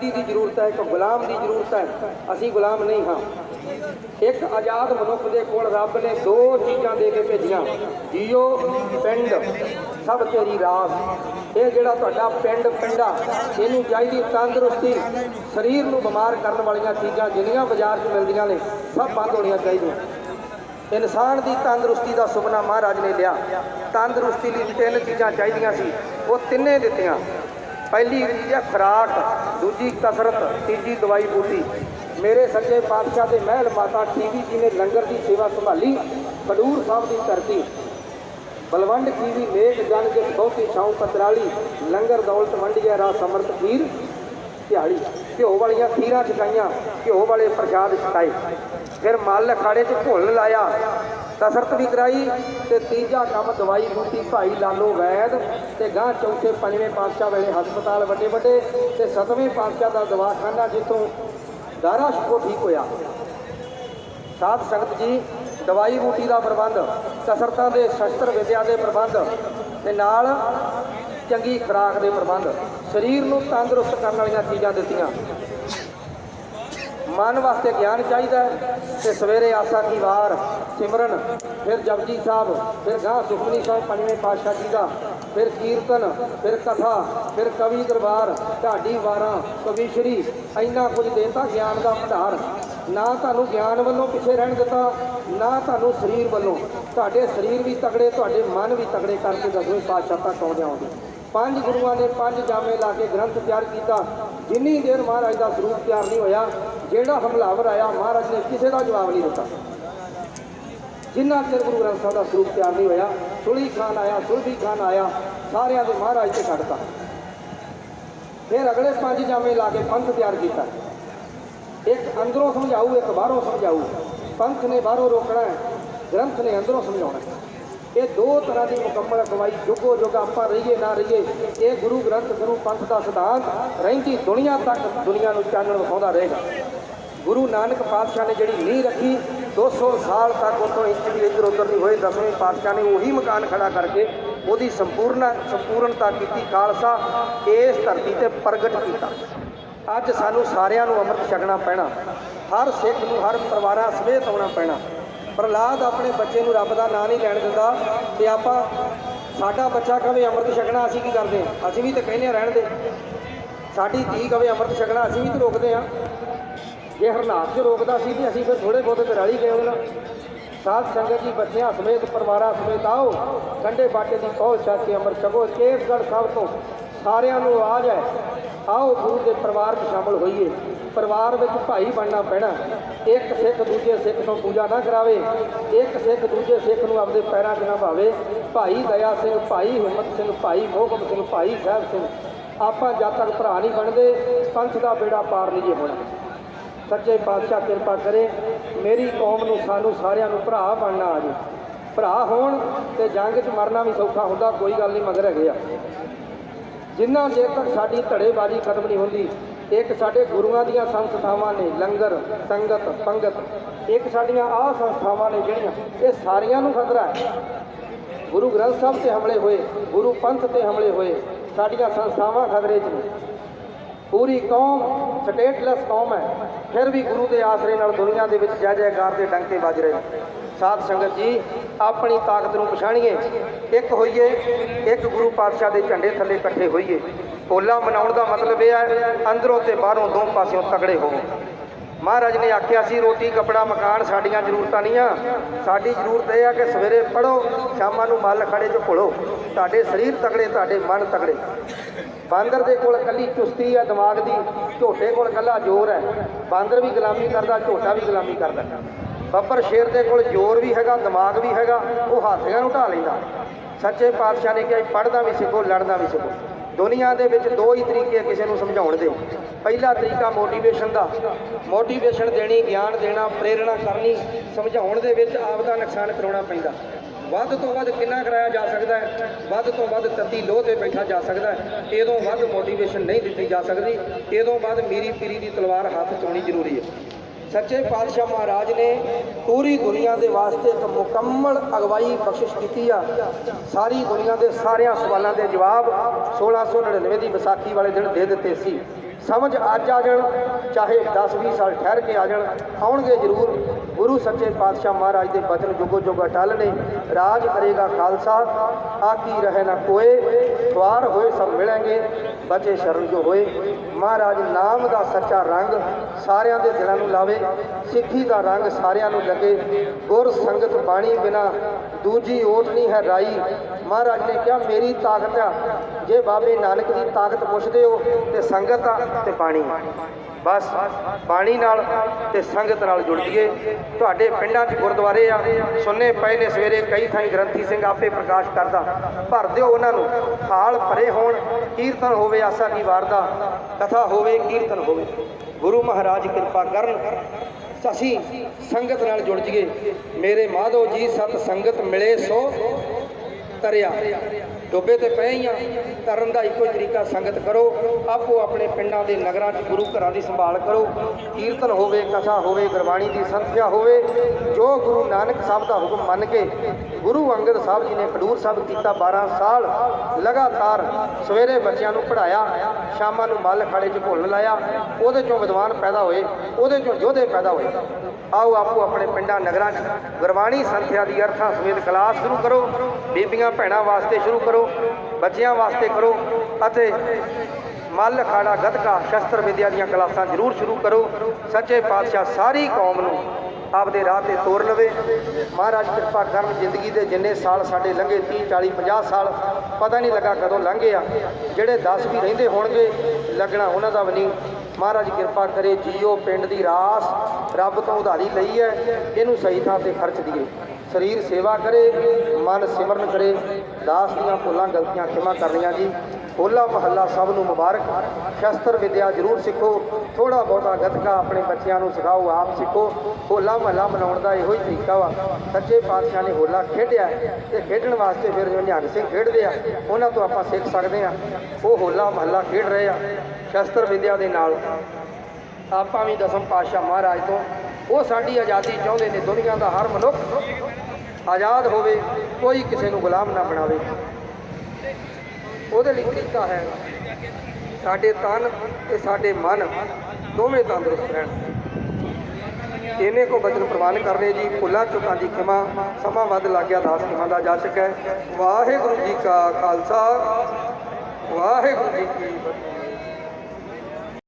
ਆਜ਼ਾਦੀ ਦੀ ਜ਼ਰੂਰਤ ਹੈ, ਇੱਕ ਗੁਲਾਮ ਦੀ ਜ਼ਰੂਰਤ ਹੈ। ਅਸੀਂ ਗੁਲਾਮ ਨਹੀਂ ਹਾਂ। ਇੱਕ ਆਜ਼ਾਦ ਮਨੁੱਖ ਦੇ ਕੋਲ ਰੱਬ ਨੇ ਦੋ ਚੀਜ਼ਾਂ ਦੇ ਕੇ ਭੇਜੀਆਂ। ਜੀਓ, ਪਿੰਡ। ਸਭ ਤੇਰੀ ਰਾਸ। ਇਹ ਜਿਹੜਾ ਤੁਹਾਡਾ ਪਿੰਡ, ਪਿੰਡਾ, ਇਹਨੂੰ ਚਾਹੀਦੀ ਤੰਦਰੁਸਤੀ। ਸਰੀਰ ਨੂੰ ਬਿਮਾਰ ਕਰਨ ਵਾਲੀਆਂ ਚੀਜ਼ਾਂ ਜਿੰਨੀਆਂ ਬਾਜ਼ਾਰ 'ਚ ਮਿਲਦੀਆਂ ਨੇ, ਸਭ ਬੰਦ ਹੋਣੀਆਂ ਚਾਹੀਦੀਆਂ। ਇਨਸਾਨ ਦੀ ਤੰਦਰੁਸਤੀ ਦਾ ਸੁਪਨਾ ਮਹਾਰਾਜ ਨੇ ਲਿਆ। ਤੰਦਰੁਸਤੀ ਲਈ ਤਿੰਨ ਚੀਜ਼ਾਂ ਚਾਹੀਦੀਆਂ ਸੀ। ਉਹ ਤਿੰਨੇ ਦਿੱਤੀਆਂ। ਪਹਿਲੀ ਚੀਜ਼ ਹੈ ਖੁਰਾਕ, ਦੂਜੀ ਕਸਰਤ, ਤੀਜੀ ਦਵਾਈ ਬੂਟੀ। ਮੇਰੇ ਸੱਚੇ ਪਾਤਸ਼ਾਹ ਦੇ ਮਹਿਲ ਮਾਤਾ ਟੀਵੀ ਜੀ ਨੇ ਲੰਗਰ ਦੀ ਸੇਵਾ ਸੰਭਾਲੀ ਖਡੂਰ ਸਾਹਿਬ ਦੀ ਧਰਤੀ। ਬਲਵੰਡ ਕੀਵੀ ਨੇਕ ਜਨ ਜਿਸ ਬਹੁਤੀ ਛਾਉ ਪਤਰਾਲੀ ਲੰਗਰ ਦੌਲਤ ਵੰਡਿਆ ਰਾ ਸਮਰਤ ਖੀਰ, ਦਿਹਾੜੀ। ਘਿਓ ਵਾਲੀਆਂ ਖੀਰਾਂ ਛਕਾਈਆਂ, ਘਿਓ ਵਾਲੇ ਪ੍ਰਸ਼ਾਦ ਛਕਾਏ। ਫਿਰ ਮੱਲ ਅਖਾੜੇ 'ਚ ਘੁੱਲ ਲਾਇਆ। ਕਸਰਤ ਵੀ ਕਰਾਈ ਤੇ ਤੀਜਾ ਕੰਮ ਦਵਾਈ ਬੂਟੀ ਭਾਈ ਲਾਲੋ ਵੈਦ ਤੇ ਗਾਂ ਚੌਥੇ ਪੰਜਵੇਂ ਪਾਤਸ਼ਾਹ ਵੇਲੇ ਹਸਪਤਾਲ ਵੱਡੇ ਵੱਡੇ ਤੇ ਸੱਤਵੇਂ ਪਾਤਸ਼ਾਹ ਦਾ ਦਵਾਖਾਨਾ ਜਿੱਥੋਂ ਦਾਰਾ ਸ਼ਿਕੋ ਠੀਕ ਹੋਇਆ। ਸਾਧ ਸੰਗਤ ਜੀ, ਦਵਾਈ ਬੂਟੀ ਦਾ ਪ੍ਰਬੰਧ, ਕਸਰਤਾਂ ਦੇ ਸ਼ਸਤਰ ਵਿਦਿਆ ਦੇ ਪ੍ਰਬੰਧ ਤੇ ਨਾਲ ਚੰਗੀ ਖੁਰਾਕ ਦੇ ਪ੍ਰਬੰਧ। ਸਰੀਰ ਨੂੰ ਤੰਦਰੁਸਤ ਕਰਨ ਵਾਲੀਆਂ ਚੀਜ਼ਾਂ ਦਿੱਤੀਆਂ। ਮਨ ਵਾਸਤੇ ਗਿਆਨ ਚਾਹੀਦਾ ਹੈ ਤੇ ਸਵੇਰੇ ਆਸਾ ਕੀ ਵਾਰ, ਸਿਮਰਨ, ਫਿਰ ਜਪਜੀ ਸਾਹਿਬ, ਫਿਰ ਗਾਂ ਸੁਖਮਨੀ ਸਾਹਿਬ ਪੰਜਵੇਂ ਪਾਤਸ਼ਾਹ ਜੀ ਦਾ, ਫਿਰ ਕੀਰਤਨ, ਫਿਰ ਕਥਾ, ਫਿਰ ਕਵੀ ਦਰਬਾਰ, ਢਾਡੀ ਵਾਰਾਂ ਕਵੀਸ਼ਰੀ ਇੰਨਾ ਕੁਝ ਦੇਤਾ ਗਿਆਨ ਦਾ ਭੰਡਾਰ। ਨਾ ਤੁਹਾਨੂੰ ਗਿਆਨ ਵੱਲੋਂ ਪਿੱਛੇ ਰਹਿਣ ਦਿੱਤਾ, ਨਾ ਤੁਹਾਨੂੰ ਸਰੀਰ ਵੱਲੋਂ। ਤੁਹਾਡੇ ਸਰੀਰ ਵੀ ਤਗੜੇ, ਤੁਹਾਡੇ ਮਨ ਵੀ ਤਗੜੇ ਕਰਕੇ ਦਸਵੇਂ ਪਾਤਸ਼ਾਹ ਤੱਕ ਆਉਂਦੇ ਆਉਂਦੇ। ਪੰਜ ਗੁਰੂਆਂ ਨੇ ਪੰਜ ਜਾਮੇ ਲਾ ਕੇ ਗ੍ਰੰਥ ਤਿਆਰ ਕੀਤਾ। ਜਿੰਨੀ ਦੇਰ ਮਹਾਰਾਜ ਦਾ ਸਰੂਪ ਤਿਆਰ ਨਹੀਂ ਹੋਇਆ ਜਿਹੜਾ ਹਮਲਾਵਰ ਆਇਆ, ਮਹਾਰਾਜ ਨੇ ਕਿਸੇ ਦਾ ਜਵਾਬ ਨਹੀਂ ਦਿੱਤਾ। ਜਿੰਨਾ ਚਿਰ ਗੁਰੂ ਗ੍ਰੰਥ ਸਾਹਿਬ ਦਾ ਸਰੂਪ ਤਿਆਰ ਨਹੀਂ ਹੋਇਆ, ਸੁਲੀ ਖਾਨ ਆਇਆ ਸੁਲਭੀ ਖਾਨ ਆਇਆ, ਸਾਰਿਆਂ ਦੇ ਮਹਾਰਾਜ ਤੇ ਛੱਡਤਾ। ਫਿਰ ਅਗਲੇ ਪੰਜ ਜਾਮੇ ਲਾ ਕੇ ਪੰਥ ਤਿਆਰ ਕੀਤਾ। ਇੱਕ ਅੰਦਰੋਂ ਸਮਝਾਊ, ਇੱਕ ਬਾਹਰੋਂ ਸਮਝਾਊ। ਪੰਥ ਨੇ ਬਾਹਰੋਂ ਰੋਕਣਾ ਹੈ, ਗ੍ਰੰਥ ਨੇ ਅੰਦਰੋਂ ਸਮਝਾਉਣਾ ਇਹ ਦੋ ਤਰ੍ਹਾਂ ਦੀ ਮੁਕੰਮਲ ਅਗਵਾਈ, ਜੁਗੋ ਜੁਗ ਆਪਾਂ ਰਹੀਏ, ਨਾ ਰਹੀਏ, ਇਹ ਗੁਰੂ ਗ੍ਰੰਥ ਗੁਰੂ ਪੰਥ ਦਾ ਸਿਧਾਂਤ ਰਹਿੰਦੀ ਦੁਨੀਆ ਤੱਕ ਦੁਨੀਆ ਨੂੰ ਚਾਨਣ ਵਿਖਾਉਂਦਾ ਰਹੇਗਾ। ਗੁਰੂ ਨਾਨਕ ਪਾਤਸ਼ਾਹ ਨੇ ਜਿਹੜੀ ਨੀਂਹ ਰੱਖੀ 200 ਸਾਲ ਤੱਕ ਉਤੋਂ ਇੰਚ ਵੀ ਇੱਧਰ ਉੱਧਰ ਨਹੀਂ ਹੋਏ, ਦਸਵੇਂ ਪਾਤਸ਼ਾਹ ਨੇ ਉਹੀ ਮਕਾਨ ਖੜਾ ਕਰਕੇ ਉਹਦੀ ਸੰਪੂਰਨ ਸੰਪੂਰਨਤਾ ਕੀਤੀ, ਖਾਲਸਾ, ਇਸ ਧਰਤੀ ਤੇ ਪ੍ਰਗਟ ਕੀਤਾ। ਅੱਜ ਸਾਨੂੰ ਸਾਰਿਆਂ ਨੂੰ ਅੰਮ੍ਰਿਤ ਛਕਣਾ ਪੈਣਾ, ਹਰ ਸਿੱਖ ਨੂੰ, ਹਰ ਪਰਿਵਾਰਾਂ ਸਮੇਤ ਆਉਣਾ ਪੈਣਾ। ਪ੍ਰਹਲਾਦ ਆਪਣੇ ਬੱਚੇ ਨੂੰ ਰੱਬ ਦਾ ਨਾਂ ਨਹੀਂ ਲੈਣ ਦਿੰਦਾ, ਤੇ ਆਪਾਂ, ਸਾਡਾ ਬੱਚਾ ਕਵੇ ਅੰਮ੍ਰਿਤ ਛਕਣਾ, ਅਸੀਂ ਕੀ ਕਰਦੇ ਹਾਂ? ਅਸੀਂ ਵੀ ਤਾਂ ਕਹਿੰਦੇ ਹਾਂ ਰਹਿਣ ਦੇ। ਸਾਡੀ ਧੀ ਕਵੇ ਅੰਮ੍ਰਿਤ ਛਕਣਾ, ਅਸੀਂ ਵੀ ਤਾਂ ਰੋਕਦੇ ਹਾਂ। ਜੇ ਹਰਨਾਥ ਚ ਰੋਕਦਾ ਸੀ ਵੀ ਅਸੀਂ ਫਿਰ ਥੋੜੇ ਬਹੁਤੇ ਤੇ ਰਲ ਗਏ ਉਹਦੇ ਸਾਧ ਸੰਗਤ ਜੀ, ਬੱਚਿਆਂ ਸਮੇਤ, ਪਰਿਵਾਰਾਂ ਸਮੇਤ ਆਓ। ਕੰਡੇ ਬਾਟੇ ਦੀ ਪਹੁੰਚ ਛੱਕ ਕੇ ਅੰਮ੍ਰਿਤ ਛਕੋ। ਕੇਸਗੜ੍ਹ ਸਾਹਿਬ ਤੋਂ ਸਾਰਿਆਂ ਨੂੰ ਆਵਾਜ਼ ਹੈ, ਆਓ ਗੁਰੂ ਦੇ ਪਰਿਵਾਰ 'ਚ ਸ਼ਾਮਲ ਹੋਈਏ। ਪਰਿਵਾਰ ਵਿੱਚ ਭਾਈ ਬਣਨਾ ਪੈਣਾ। ਇੱਕ ਸਿੱਖ ਦੂਜੇ ਸਿੱਖ ਤੋਂ ਪੂਜਾ ਨਾ ਕਰਾਵੇ। ਇੱਕ ਸਿੱਖ ਦੂਜੇ ਸਿੱਖ ਨੂੰ ਆਪਦੇ ਪੈਰਾਂ 'ਚ ਨਾ ਭਾਵੇ। ਭਾਈ ਦਇਆ ਸਿੰਘ, ਭਾਈ ਹਿੰਮਤ ਸਿੰਘ, ਭਾਈ ਮੋਹਕਮ ਸਿੰਘ, ਭਾਈ ਸਾਹਿਬ ਸਿੰਘ। ਆਪਾਂ ਜਦ ਤੱਕ ਭਰਾ ਨਹੀਂ ਬਣਦੇ ਪੰਥ ਦਾ ਬੇੜਾ ਪਾਰ ਲਈਏ ਜੇ ਸੱਚੇ ਪਾਤਸ਼ਾਹ ਕਿਰਪਾ ਕਰੇ, ਮੇਰੀ ਕੌਮ ਨੂੰ ਸਾਨੂੰ ਸਾਰਿਆਂ ਨੂੰ ਭਰਾ ਬਣਨਾ ਆ ਜੇ। ਭਰਾ ਹੋਣ ਤੇ ਜੰਗ 'ਚ ਮਰਨਾ ਵੀ ਸੌਖਾ ਹੁੰਦਾ, ਕੋਈ ਗੱਲ ਨਹੀਂ, ਮਗਰ ਹੈਗੇ ਆ। ਜਿੰਨਾ ਚਿਰ ਤੱਕ ਸਾਡੀ ਧੜੇਬਾਜ਼ੀ ਖਤਮ ਨਹੀਂ ਹੁੰਦੀ, ਇੱਕ ਸਾਡੇ ਗੁਰੂਆਂ ਦੀਆਂ ਸੰਸਥਾਵਾਂ ਨੇ, ਲੰਗਰ, ਸੰਗਤ, ਪੰਗਤ, ਇੱਕ ਸਾਡੀਆਂ ਆਹ ਸੰਸਥਾਵਾਂ ਨੇ ਜਿਹੜੀਆਂ, ਇਹ ਸਾਰੀਆਂ ਨੂੰ ਖਤਰਾ ਹੈ। ਗੁਰੂ ਗ੍ਰੰਥ ਸਾਹਿਬ ਤੇ ਹਮਲੇ ਹੋਏ, ਗੁਰੂ ਪੰਥ ਤੇ ਹਮਲੇ ਹੋਏ, ਸਾਡੀਆਂ ਸੰਸਥਾਵਾਂ ਖਤਰੇ 'ਚ ਨੇ। ਪੂਰੀ ਕੌਮ ਸਟੇਟਲੈਸ ਕੌਮ ਹੈ। ਫਿਰ ਵੀ ਗੁਰੂ ਦੇ ਆਸਰੇ ਨਾਲ ਦੁਨੀਆ ਦੇ ਵਿੱਚ ਜੈ ਜੈਕਾਰ ਦੇ ਡੰਕੇ ਵੱਜ ਰਹੇ ਨੇ। ਸਾਧ ਸੰਗਤ ਜੀ, ਆਪਣੀ ਤਾਕਤ ਨੂੰ ਪਛਾਣੀਏ। ਇੱਕ ਹੋਈਏ, ਇੱਕ ਗੁਰੂ ਪਾਤਸ਼ਾਹ ਦੇ ਝੰਡੇ ਥੱਲੇ ਇਕੱਠੇ ਹੋਈਏ। ਹੋਲਾ ਮਨਾਉਣ ਦਾ ਮਤਲਬ ਇਹ ਹੈ, ਅੰਦਰੋਂ ਤੇ ਬਾਹਰੋਂ ਦੋ ਪਾਸਿਓਂ ਤਗੜੇ ਹੋਵੋ। ਮਹਾਰਾਜ ਨੇ ਆਖਿਆ ਸੀ, ਰੋਟੀ, ਕਪੜਾ, ਮਕਾਨ ਸਾਡੀਆਂ ਜ਼ਰੂਰਤਾਂ ਨਹੀਂ ਆ ਸਾਡੀ ਜ਼ਰੂਰਤ ਇਹ ਆ ਕਿ ਸਵੇਰੇ ਪੜੋ ਸ਼ਾਮਾਂ ਨੂੰ ਮੱਲ ਖੜੇ ਚ ਘੁਲੋ। ਤੁਹਾਡੇ ਸਰੀਰ ਤਕੜੇ, ਤੁਹਾਡੇ ਮਨ ਤਕੜੇ। ਬਾਂਦਰ ਦੇ ਕੋਲ ਕੱਲੀ ਚੁਸਤੀ ਆ, ਦਿਮਾਗ ਦੀ। ਝੋਟੇ ਕੋਲ ਕੱਲਾ ਜ਼ੋਰ ਹੈ ਬਾਂਦਰ ਵੀ ਗੁਲਾਮੀ ਕਰਦਾ, ਝੋਟਾ ਵੀ ਗੁਲਾਮੀ ਕਰਦਾ। ਬੱਬਰ ਸ਼ੇਰ ਦੇ ਕੋਲ ਜ਼ੋਰ ਵੀ ਹੈਗਾ, ਦਿਮਾਗ ਵੀ ਹੈਗਾ। ਉਹ ਹਾਥੀਆਂ ਨੂੰ ਢਾ ਲੈਂਦਾ। ਸੱਚੇ ਪਾਤਸ਼ਾਹ ਨੇ ਕਿਹਾ, ਪੜ੍ਹਦਾ ਵੀ ਸਿੱਖੋ ਲੜਨਾ ਵੀ ਸਿੱਖੋ। ਦੁਨੀਆ ਦੇ ਵਿੱਚ ਦੋ ਹੀ ਤਰੀਕੇ ਕਿਸੇ ਨੂੰ ਸਮਝਾਉਣ ਦੇ। ਪਹਿਲਾ ਤਰੀਕਾ ਮੋਟੀਵੇਸ਼ਨ ਦਾ। ਮੋਟੀਵੇਸ਼ਨ ਦੇਣੀ, ਗਿਆਨ ਦੇਣਾ, ਪ੍ਰੇਰਣਾ ਕਰਨੀ, ਸਮਝਾਉਣ ਦੇ ਵਿੱਚ ਆਪ ਦਾ ਨੁਕਸਾਨ ਕਰਾਉਣਾ ਪੈਂਦਾ। ਵੱਧ ਤੋਂ ਵੱਧ ਕਿੰਨਾ ਕਰਾਇਆ ਜਾ ਸਕਦਾ ਹੈ? ਵੱਧ ਤੋਂ ਵੱਧ ਤੱਤੀ ਲੋਹ ਤੇ ਬੈਠਾ ਜਾ ਸਕਦਾ ਹੈ। ਇਹਦੋਂ ਵੱਧ ਮੋਟੀਵੇਸ਼ਨ ਨਹੀਂ ਦਿੱਤੀ ਜਾ ਸਕਦੀ। ਇਹਦੋਂ ਵੱਧ ਮੀਰੀ ਪੀਰੀ ਦੀ ਤਲਵਾਰ ਹੱਥ 'ਚ ਜ਼ਰੂਰੀ ਹੈ। ਸੱਚੇ ਪਾਤਸ਼ਾਹ ਮਹਾਰਾਜ ਨੇ ਪੂਰੀ ਦੁਨੀਆ ਦੇ ਵਾਸਤੇ ਇੱਕ ਮੁਕੰਮਲ ਅਗਵਾਈ ਬਖਸ਼ਿਸ਼ ਕੀਤੀ ਆ। ਸਾਰੀ ਦੁਨੀਆ ਦੇ ਸਾਰਿਆਂ ਸਵਾਲਾਂ ਦੇ ਜਵਾਬ 1699 ਦੀ ਵਿਸਾਖੀ ਵਾਲੇ ਦਿਨ ਦੇ ਦਿੱਤੇ ਸੀ। ਸਮਝ ਅੱਜ ਆ ਜਾਣ, ਚਾਹੇ 10 20 ਸਾਲ ਠਹਿਰ ਕੇ ਆ ਜਾਣ, ਆਉਣਗੇ ਜ਼ਰੂਰ। ਗੁਰੂ ਸੱਚੇ ਪਾਤਸ਼ਾਹ ਮਹਾਰਾਜ ਦੇ ਬਚਨ ਜੁਗੋ ਜੁਗ ਅਟਲ ਨੇ, ਰਾਜ ਕਰੇਗਾ ਖਾਲਸਾ, ਆਕੀ ਰਹੇ ਨਾ ਕੋਏ, ਸਵਾਰ ਹੋਏ ਸਭ ਮਿਲਾਂਗੇ, ਬਚੇ ਸ਼ਰਨ ਜੋ ਹੋਏ। ਮਹਾਰਾਜ ਨਾਮ ਦਾ ਸੱਚਾ ਰੰਗ ਸਾਰਿਆਂ ਦੇ ਦਿਲਾਂ ਨੂੰ ਲਾਵੇ, ਸਿੱਖੀ ਦਾ ਰੰਗ ਸਾਰਿਆਂ ਨੂੰ ਲੱਗੇ। ਗੁਰ ਸੰਗਤ ਬਾਣੀ ਬਿਨਾ ਦੂਜੀ ਓਟ ਨਹੀਂ ਹੈ ਰਾਈ। ਮਹਾਰਾਜ ਨੇ ਕਿਹਾ, ਮੇਰੀ ਤਾਕਤ ਆ। ਜੇ ਬਾਬੇ ਨਾਨਕ ਦੀ ਤਾਕਤ ਪੁੱਛਦੇ ਹੋ ਤੇ ਸੰਗਤ ਆ ਤੇ ਬਾਣੀ ਬਸ ਬਾਣੀ ਨਾਲ ਤੇ ਸੰਗਤ ਨਾਲ ਜੁੜ ਜੀਏ ਤੁਹਾਡੇ ਪਿੰਡਾਂ 'ਚ ਗੁਰਦੁਆਰੇ ਆ, ਸੁਣਨੇ ਪਏ ਨੇ ਸਵੇਰੇ ਕਈ ਥਾਈਂ ਗ੍ਰੰਥੀ ਸਿੰਘ ਆਪੇ ਪ੍ਰਕਾਸ਼ ਕਰਦਾ। ਭਰ ਦਿਓ ਉਹਨਾਂ ਨੂੰ, ਹਾਲ ਭਰੇ ਹੋਣ, ਕੀਰਤਨ ਹੋਵੇ ਆਸਾ ਕੀ ਵਾਰ ਦਾ ਕਥਾ ਹੋਵੇ, ਕੀਰਤਨ ਹੋਵੇ। ਗੁਰੂ ਮਹਾਰਾਜ ਕਿਰਪਾ ਕਰਨ, ਅਸੀਂ ਸੰਗਤ ਨਾਲ ਜੁੜ ਜੀਏ ਮੇਰੇ ਮਾਧੋ ਜੀ, ਸਤ ਸੰਗਤ ਮਿਲੇ ਸੋ ਤਰਿਆ। ਡੋਬੇ ਤੇ ਪਏ ਹੀ ਆ। ਤਰਨ ਦਾ ਇੱਕੋ ਹੀ ਤਰੀਕਾ, ਸੰਗਤ ਕਰੋ, ਆਪੋ ਆਪਣੇ ਪਿੰਡਾਂ ਦੇ ਨਗਰਾਂ 'ਚ, ਗੁਰੂ ਘਰਾਂ ਦੀ ਸੰਭਾਲ ਕਰੋ। ਕੀਰਤਨ ਹੋਵੇ, ਕਥਾ ਹੋਵੇ, ਗੁਰਬਾਣੀ ਦੀ ਸੰਥਿਆ ਹੋਵੇ, ਜੋ ਗੁਰੂ ਨਾਨਕ ਸਾਹਿਬ ਦਾ ਹੁਕਮ ਮੰਨ ਕੇ ਗੁਰੂ ਅੰਗਦ ਸਾਹਿਬ ਜੀ ਨੇ ਖਡੂਰ ਸਾਹਿਬ ਕੀਤਾ 12 ਸਾਲ, ਲਗਾਤਾਰ ਸਵੇਰੇ ਬੱਚਿਆਂ ਨੂੰ ਪੜਾਇਆ ਸ਼ਾਮਾਂ ਨੂੰ ਮੱਲ ਖਾੜੇ 'ਚ ਘੋਲਣ ਲਾਇਆ। ਉਹਦੇ ਚੋਂ ਵਿਦਵਾਨ ਪੈਦਾ ਹੋਏ, ਉਹਦੇ ਚੋਂ ਯੋਧੇ ਪੈਦਾ ਹੋਏ। ਆਓ ਆਪੋ ਆਪਣੇ ਪਿੰਡਾਂ, ਨਗਰਾਂ 'ਚ, ਗੁਰਬਾਣੀ ਸੰਥਿਆ ਦੀ ਅਰਥਾਂ ਸਮੇਤ ਕਲਾਸ ਸ਼ੁਰੂ ਕਰੋ। ਬੀਬੀਆਂ, ਭੈਣਾਂ ਵਾਸਤੇ ਸ਼ੁਰੂ ਕਰੋ। ਬੱਚਿਆਂ ਵਾਸਤੇ ਕਰੋ ਅਤੇ ਮੱਲ ਅਖਾੜਾ ਗੱਤਕਾ, ਸ਼ਸਤਰ ਵਿਦਿਆ ਦੀਆਂ ਕਲਾਸਾਂ ਜ਼ਰੂਰ ਸ਼ੁਰੂ ਕਰੋ। ਸੱਚੇ ਪਾਤਸ਼ਾਹ ਸਾਰੀ ਕੌਮ ਨੂੰ ਆਪਦੇ ਰਾਹ ਤੇ ਤੋਰ ਲਵੇ। ਮਹਾਰਾਜ ਕਿਰਪਾ ਕਰਨ ਜ਼ਿੰਦਗੀ ਦੇ ਜਿੰਨੇ ਸਾਲ ਸਾਡੇ ਲੰਘੇ 30 40 50 ਸਾਲ, ਪਤਾ ਨਹੀਂ ਲੱਗਾ ਕਦੋਂ ਲੰਘੇ ਆ। ਜਿਹੜੇ 10 ਵੀ ਰਹਿੰਦੇ ਹੋਣਗੇ, ਲੱਗਣਾ ਉਹਨਾਂ ਦਾ ਵੀ ਨਹੀਂ। ਮਹਾਰਾਜ ਕਿਰਪਾ ਕਰੇ, ਜੀਓ ਪਿੰਡ ਦੀ ਰਾਸ ਰੱਬ ਤੋਂ ਉਧਾਰੀ ਲਈ ਹੈ। ਇਹਨੂੰ ਸਹੀ ਥਾਂ ਤੇ ਖਰਚ ਦਈਏ ਸਰੀਰ ਸੇਵਾ ਕਰੇ, ਮਨ ਸਿਮਰਨ ਕਰੇ। ਦਾਸ ਦੀਆਂ ਭੁੱਲਾਂ, ਗਲਤੀਆਂ ਖਿਮਾ ਕਰਨੀਆਂ ਜੀ। ਹੋਲਾ ਮਹੱਲਾ ਸਭ ਨੂੰ ਮੁਬਾਰਕ। ਸ਼ਸਤਰ ਵਿਦਿਆ ਜ਼ਰੂਰ ਸਿੱਖੋ। ਥੋੜਾ ਬਹੁਤਾ ਗੱਤਕਾ ਆਪਣੇ ਬੱਚਿਆਂ ਨੂੰ ਸਿਖਾਓ, ਆਪ ਸਿੱਖੋ। ਹੋਲਾ ਮਹੱਲਾ ਮਨਾਉਣ ਦਾ ਇਹੋ ਹੀ ਤਰੀਕਾ ਵਾ। ਸੱਚੇ ਪਾਤਸ਼ਾਹ ਨੇ ਹੋਲਾ ਖੇਡਿਆ ਹੈ ਤੇ ਖੇਡਣ ਵਾਸਤੇ ਫਿਰ ਜੋ ਨਿਹੰਗ ਸਿੰਘ ਖੇਡਦੇ ਆ, ਉਹਨਾਂ ਤੋਂ ਆਪਾਂ ਸਿੱਖ ਸਕਦੇ ਆ ਉਹ ਹੋਲਾ ਮਹੱਲਾ ਖੇਡ ਰਹੇ ਆ, ਸ਼ਸਤਰ ਵਿਦਿਆ ਦੇ ਨਾਲ। ਆਪਾਂ ਵੀ ਦਸਮ ਪਾਤਸ਼ਾਹ ਮਹਾਰਾਜ ਤੋਂ ਉਹ ਸਾਡੀ ਆਜ਼ਾਦੀ ਚਾਹੁੰਦੇ ਨੇ ਦੁਨੀਆ ਦਾ ਹਰ ਮਨੁੱਖ। ਆਜ਼ਾਦ ਹੋਵੇ, ਕੋਈ ਕਿਸੇ ਨੂੰ ਗੁਲਾਮ ਨਾ ਬਣਾਵੇ। ਉਹਦੇ ਲਈ ਤਰੀਕਾ ਹੈ? ਸਾਡੇ ਤਨ ਤੇ ਸਾਡੇ ਮਨ ਦੋਵੇਂ ਤੰਦਰੁਸਤ ਰਹਿਣ। ਇਹਨੇ ਕੋ ਬਚਨ ਪ੍ਰਵਾਨ ਕਰਨੇ ਜੀ। ਭੁੱਲਾਂ ਚੁੱਕਾਂ ਦੀ ਖਿਮਾ, ਸਮਾਂ ਵੱਧ ਲੱਗ ਗਿਆ, ਦਾਸ ਖਿਮਾ ਦਾ ਜਾਚਕ ਹੈ ਵਾਹਿਗੁਰੂ ਜੀ ਕਾ ਖਾਲਸਾ, ਵਾਹਿਗੁਰੂ ਜੀ ਕੀ ਫਤਿਹ।